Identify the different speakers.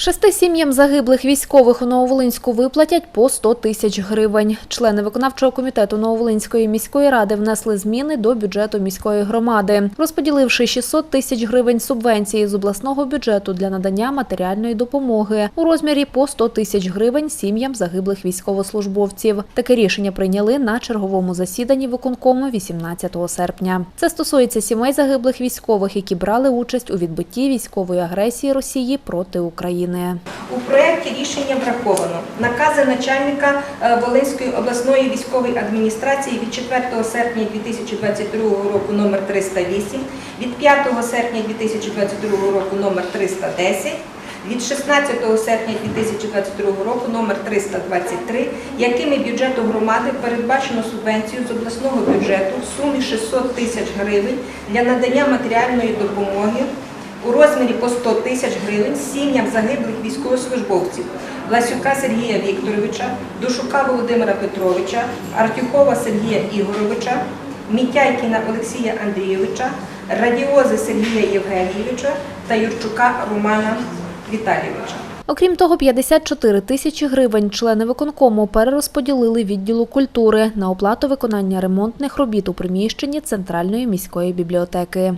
Speaker 1: Шести сім'ям загиблих військових у Нововолинську виплатять по 100 тисяч гривень. Члени виконавчого комітету Нововолинської міської ради внесли зміни до бюджету міської громади, розподіливши 600 тисяч гривень субвенції з обласного бюджету для надання матеріальної допомоги у розмірі по 100 тисяч гривень сім'ям загиблих військовослужбовців. Таке рішення прийняли на черговому засіданні виконкому 18 серпня. Це стосується сімей загиблих військових, які брали участь у відбитті військової агресії Росії проти України.
Speaker 2: У проєкті рішення враховано. Накази начальника е, Волинської обласної військової адміністрації від 4 серпня 2022 року номер 308, від 5 серпня 2022 року номер 310, від 16 серпня 2022 року номер 323, якими бюджету громади передбачено субвенцію з обласного бюджету в сумі 600 тисяч гривень для надання матеріальної допомоги розмірі по 100 тисяч гривень сім'ям загиблих військовослужбовців Власюка Сергія Вікторовича, Душука Володимира Петровича, Артюхова Сергія Ігоровича, Мітяйкіна Олексія Андрійовича, Радіози Сергія Євгенійовича та Юрчука Романа Віталійовича.
Speaker 1: Окрім того, 54 тисячі гривень члени виконкому перерозподілили відділу культури на оплату виконання ремонтних робіт у приміщенні Центральної міської бібліотеки.